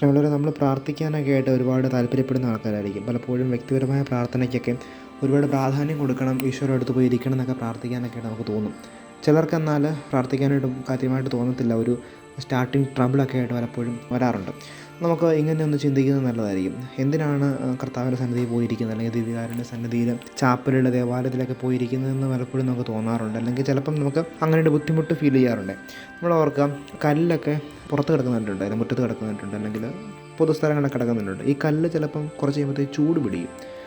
സ്നേഹമുള്ളവരെ നമ്മൾ പ്രാർത്ഥിക്കാനൊക്കെ ആയിട്ട് ഒരുപാട് താല്പര്യപ്പെടുന്ന ആൾക്കാരായിരിക്കും. പലപ്പോഴും വ്യക്തിപരമായ പ്രാർത്ഥനയ്ക്കൊക്കെ ഒരുപാട് പ്രാധാന്യം കൊടുക്കണം ഈശ്വരം അടുത്ത് പോയി ഇരിക്കണം എന്നൊക്കെ പ്രാർത്ഥിക്കാനൊക്കെ നമുക്ക് തോന്നും. ചിലർക്ക് എന്നാൽ പ്രാർത്ഥിക്കാനായിട്ട് കാര്യമായിട്ട് തോന്നത്തില്ല. ഒരു സ്റ്റാർട്ടിങ് ട്രബിളൊക്കെ ആയിട്ട് പലപ്പോഴും വരാറുണ്ട്. നമുക്ക് ഇങ്ങനെ ഒന്ന് ചിന്തിക്കുന്നത് നല്ലതായിരിക്കും. എന്തിനാണ് കർത്താവിന്റെ സന്നിധിയിൽ പോയിരിക്കുന്നത്? അല്ലെങ്കിൽ ദിവ്യകാരന്റെ സന്നിധിയിൽ ചാപ്പലുള്ള ദേവാലയത്തിലൊക്കെ പോയിരിക്കുന്നതെന്ന് പലപ്പോഴും നമുക്ക് തോന്നാറുണ്ട്. അല്ലെങ്കിൽ ചിലപ്പം നമുക്ക് അങ്ങനെ ഒരു ബുദ്ധിമുട്ട് ഫീൽ ചെയ്യാറുണ്ട്. നമ്മൾ ഓർക്കാം കല്ലൊക്കെ പുറത്ത് കിടക്കുന്നുണ്ട്. അല്ലെങ്കിൽ മുറ്റത്ത് കിടക്കുന്നുണ്ട്. അല്ലെങ്കിൽ പൊതുസ്ഥലങ്ങളിൽ കിടക്കുന്നുണ്ട്. ഈ കല്ല് ചിലപ്പം കുറച്ച് കഴിയുമ്പോഴത്തേക്ക് ചൂട് പിടിക്കും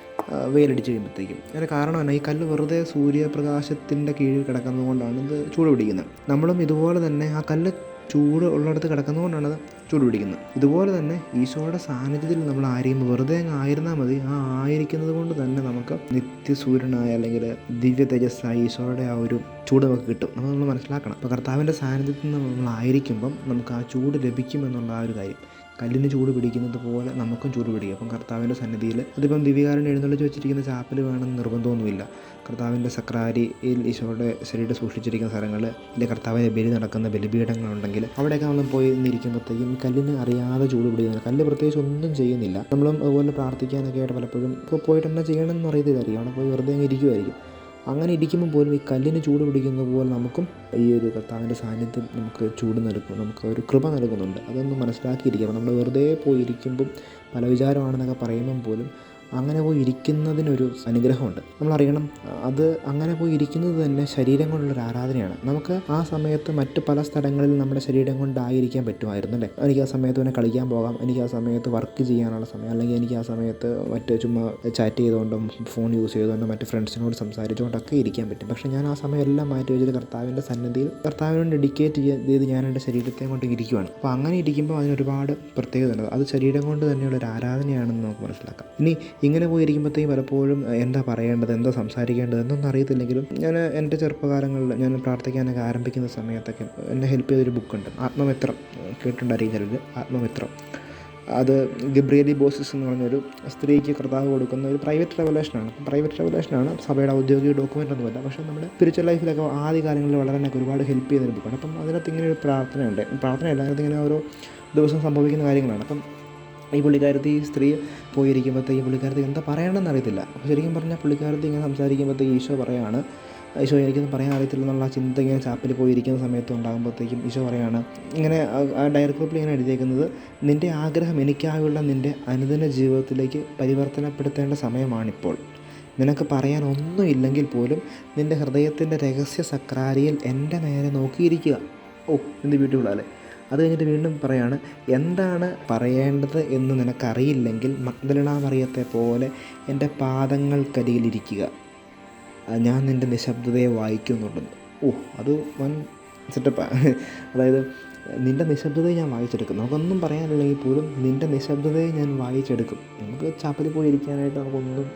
വെയിലടിച്ച് കഴിയുമ്പോഴത്തേക്കും. അതിന് കാരണം തന്നെ ഈ കല്ല് വെറുതെ സൂര്യപ്രകാശത്തിന്റെ കീഴിൽ കിടക്കുന്നത് കൊണ്ടാണ് ഇത് ചൂട് പിടിക്കുന്നത് നമ്മളും ഇതുപോലെ തന്നെ ആ കല്ല് ചൂട് ഉള്ളിടത്ത് കിടക്കുന്നതുകൊണ്ടാണ് അത് ചൂട് പിടിക്കുന്നത് ഇതുപോലെ തന്നെ ഈശോയുടെ സാന്നിധ്യത്തിൽ നമ്മൾ ആരെയും വെറുതെ അങ്ങ് ആയിരുന്നാൽ മതി. ആ ആയിരിക്കുന്നത് കൊണ്ട് തന്നെ നമുക്ക് നിത്യസൂര്യനായ അല്ലെങ്കിൽ ദിവ്യ തേജസ്സായ ഈശോയുടെ ആ ഒരു ചൂട് നമുക്ക് കിട്ടും. നമ്മൾ നമ്മൾ മനസ്സിലാക്കണം. അപ്പോൾ കർത്താവിന്റെ സാന്നിധ്യത്തിൽ നമ്മൾ നമ്മളായിരിക്കുമ്പം നമുക്ക് ആ ചൂട് ലഭിക്കുമെന്നുള്ള ആ ഒരു കാര്യം. കല്ലിന് ചൂട് പിടിക്കുന്നത് പോലെ നമുക്കും ചൂട് പിടിക്കും. അപ്പം കർത്താവിന്റെ സന്നിധിയിൽ അതിപ്പം ദിവ്യകാരൻ എഴുന്നള്ളിച്ച് വെച്ചിരിക്കുന്ന ചാപ്പൽ വേണമെന്ന് നിർബന്ധമൊന്നുമില്ല. കർത്താവിന്റെ സക്രാരിയിൽ ഈശോയുടെ ശരീരം സൂക്ഷിച്ചിരിക്കുന്ന സ്ഥലങ്ങൾ ഇല്ലെങ്കിൽ കർത്താവിന്റെ ബലി നടക്കുന്ന ബലിപീഠങ്ങളുണ്ടെങ്കിൽ അവിടെയൊക്കെ നമ്മൾ പോയി നിന്നിരിക്കുമ്പോഴത്തേക്കും കല്ലിന് അറിയാതെ ചൂട് പിടിക്കുന്നില്ല. കല്ല് പ്രത്യേകിച്ച് ഒന്നും ചെയ്യുന്നില്ല. നമ്മളും അതുപോലെ പ്രാർത്ഥിക്കാനൊക്കെ ആയിട്ട് പലപ്പോഴും ഇപ്പോൾ പോയിട്ട് എന്നാ ചെയ്യണമെന്ന് അറിയത്തില്ലായിരിക്കും. അവിടെ പോയി വെറുതെ ഇരിക്കുമായിരിക്കും അങ്ങനെ ഇരിക്കുമ്പോൾ പോലും ഈ കല്ലിന് ചൂട് പിടിക്കുന്നത് പോലെ നമുക്കും ഈ ഒരു കർത്താവിന്റെ സാന്നിധ്യം നമുക്ക് ചൂട് നൽകും നമുക്ക് ഒരു കൃപ നൽകുന്നുണ്ട്. അതൊന്ന് മനസ്സിലാക്കിയിരിക്കണം. നമ്മൾ വെറുതെ പോയി ഇരിക്കുമ്പം പല വിചാരമാണെന്നൊക്കെ പറയുമ്പം പോലും അങ്ങനെ പോയി ഇരിക്കുന്നതിനൊരു അനുഗ്രഹമുണ്ട്. നമ്മൾ അറിയണം അത് അങ്ങനെ പോയി ഇരിക്കുന്നത് തന്നെ ശരീരം കൊണ്ടുള്ളൊരു ആരാധനയാണ്. നമുക്ക് ആ സമയത്ത് മറ്റ് പല സ്ഥലങ്ങളിൽ നമ്മുടെ ശരീരം കൊണ്ടായിരിക്കാൻ പറ്റുമായിരുന്നു അല്ലേ? എനിക്ക് ആ സമയത്ത് തന്നെ കളിക്കാൻ പോകാം എനിക്ക് ആ സമയത്ത് വർക്ക് ചെയ്യാനുള്ള സമയം അല്ലെങ്കിൽ എനിക്ക് ആ സമയത്ത് മറ്റേ ചുമ്മാ ചാറ്റ് ചെയ്തുകൊണ്ടും ഫോൺ യൂസ് ചെയ്തുകൊണ്ടും മറ്റ് ഫ്രണ്ട്സിനോട് സംസാരിച്ചുകൊണ്ടൊക്കെ ഇരിക്കാൻ പറ്റും. പക്ഷേ ഞാൻ ആ സമയം എല്ലാം മാറ്റി വെച്ചിട്ട് കർത്താവിന്റെ സന്നിധിയിൽ കർത്താവിനോട് ഡെഡിക്കേറ്റ് ചെയ്ത് ഞാൻ എന്റെ ശരീരത്തെ കൊണ്ട് ഇരിക്കുവാണ്. അപ്പോൾ അങ്ങനെ ഇരിക്കുമ്പോൾ അതിനൊരുപാട് പ്രത്യേകത ഉണ്ട് അത് ശരീരം കൊണ്ട് തന്നെയുള്ള ഒരു ആരാധനയാണെന്ന് നമുക്ക് മനസ്സിലാക്കാം. ഇനി ഇങ്ങനെ പോയിരിക്കുമ്പോഴത്തേക്കും പലപ്പോഴും എന്താ പറയേണ്ടത് എന്താ സംസാരിക്കേണ്ടത് എന്നൊന്നും അറിയത്തില്ലെങ്കിലും ഞാൻ എന്റെ ചെറുപ്പകാലങ്ങളിൽ ഞാൻ പ്രാർത്ഥിക്കാനൊക്കെ ആരംഭിക്കുന്ന സമയത്തൊക്കെ എന്നെ ഹെൽപ്പ് ചെയ്തൊരു ബുക്കുണ്ട് ആത്മമിത്രം കേട്ടിട്ടുണ്ടായിരിക്കും ചിലർ ആത്മമിത്രം. അത് ഗബ്രിയലി ബോസിസ് എന്ന് പറഞ്ഞൊരു സ്ത്രീക്ക് കർത്താവ് കൊടുക്കുന്ന ഒരു പ്രൈവറ്റ് റെവലേഷനാണ്. പ്രൈവറ്റ് റെവലേഷനാണ് സഭയുടെ ഔദ്യോഗിക ഡോക്യുമെന്റ് ഒന്നുമല്ല പക്ഷേ നമ്മുടെ സ്പിരിച്വൽ ലൈഫിലൊക്കെ കാലങ്ങളിൽ വളരാനൊക്കെ ഒരുപാട് ഹെൽപ്പ് ചെയ്യുന്ന ഒരു ബുക്കാണ്. അപ്പം അതിനകത്ത് ഇങ്ങനെ ഒരു പ്രാർത്ഥനയുണ്ട്. പ്രാർത്ഥനയല്ല അതിനകത്ത് ഇങ്ങനെ ഓരോ ദിവസം സംഭവിക്കുന്ന കാര്യങ്ങളാണ്. അപ്പം ഈ പുള്ളിക്കാരത്തി സ്ത്രീ പോയിരിക്കുമ്പോഴത്തേക്ക് പുള്ളിക്കാരത്തി എന്താ പറയണമെന്ന് അറിയത്തില്ല. ശരിക്കും പറഞ്ഞാൽ പുള്ളിക്കാരത്തി ഇങ്ങനെ സംസാരിക്കുമ്പോഴത്തേക്ക് ഈശോ പറയാണ്. ഈശോ എനിക്കൊന്നും പറയാൻ അറിയത്തില്ല എന്നുള്ള ചിന്ത ഇങ്ങനെ ചാപ്പിൽ പോയിരിക്കുന്ന സമയത്ത് ഉണ്ടാകുമ്പോഴത്തേക്കും ഈശോ പറയാണ്. ഇങ്ങനെ ആ- ആ ഡയറി ഇങ്ങനെ എഴുതിയേക്കുന്നത് നിന്റെ ആഗ്രഹം എനിക്കായുള്ള നിന്റെ അനുദിന ജീവിതത്തിലേക്ക് പരിവർത്തനപ്പെടുത്തേണ്ട സമയമാണിപ്പോൾ. നിനക്ക് പറയാൻ ഒന്നുമില്ലെങ്കിൽ പോലും നിന്റെ ഹൃദയത്തിന്റെ രഹസ്യ സക്രാരിയിൽ എന്റെ നേരെ നോക്കിയിരിക്കുക. ഓ എന്ത് ബ്യൂട്ടിഫുൾ അല്ലേ അത് കഴിഞ്ഞിട്ട് വീണ്ടും പറയാണ് എന്താണ് പറയേണ്ടത് എന്ന് നിനക്കറിയില്ലെങ്കിൽ മഗ്ദലന മറിയത്തെ പോലെ എന്റെ പാദങ്ങൾക്കരികിലിരിക്കുക. ഞാൻ നിന്റെ നിശബ്ദതയെ വായിക്കുന്നുണ്ടെന്ന്. ഓ അത് വൻ സെറ്റപ്പാണ് അതായത് നിന്റെ നിശബ്ദതയെ ഞാൻ വായിച്ചെടുക്കും. നമുക്കൊന്നും പറയാനില്ലെങ്കിൽ പോലും നിന്റെ നിശബ്ദതയെ ഞാൻ വായിച്ചെടുക്കും. നമുക്ക് ചാപ്പലിൽ പോയി ഇരിക്കാനായിട്ട് നമുക്കൊന്നും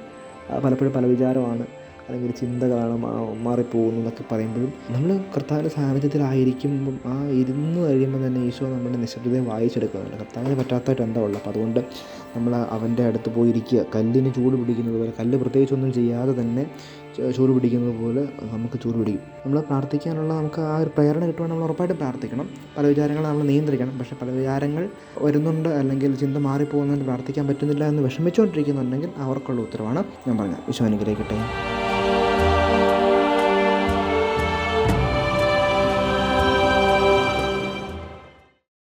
പലപ്പോഴും പല വിചാരമാണ്. അല്ലെങ്കിൽ ചിന്തകളാണ് മാറിപ്പോകുന്നു എന്നൊക്കെ പറയുമ്പോഴും നമ്മൾ കർത്താവിന്റെ സാന്നിധ്യത്തിലായിരിക്കുമ്പം ആ ഇരുന്ന് കഴിയുമ്പോൾ തന്നെ ഈശോ നമ്മുടെ നിശബ്ദതയെ വായിച്ചെടുക്കുന്നുണ്ട്. കർത്താവിന് എന്താ ഉള്ളത്? അപ്പോൾ അതുകൊണ്ട് നമ്മൾ അവന്റെ അടുത്ത് പോയിരിക്കുക. കല്ലിന് ചൂട് പിടിക്കുന്നത് പോലെ കല്ല് പ്രത്യേകിച്ചൊന്നും ചെയ്യാതെ തന്നെ ചൂട് പിടിക്കുന്നത് പോലെ നമുക്ക് ചൂട് പിടിക്കും. നമ്മൾ പ്രാർത്ഥിക്കാനുള്ള നമുക്ക് ആ ഒരു പ്രേരണ കിട്ടുവാൻ നമ്മൾ ഉറപ്പായിട്ട് പ്രാർത്ഥിക്കണം. പല വിചാരങ്ങൾ നമ്മൾ നിയന്ത്രിക്കണം. പക്ഷെ പല വിചാരങ്ങൾ വരുന്നുണ്ട് അല്ലെങ്കിൽ ചിന്ത മാറിപ്പോകുന്നുണ്ട് പ്രാർത്ഥിക്കാൻ പറ്റുന്നില്ല എന്ന് വിഷമിച്ചുകൊണ്ടിരിക്കുന്നുണ്ടെങ്കിൽ അവർക്കുള്ള ഉത്തരവാണ് ഞാൻ പറഞ്ഞത്. വിശ്വ അനുഗ്രഹിക്കട്ടെ.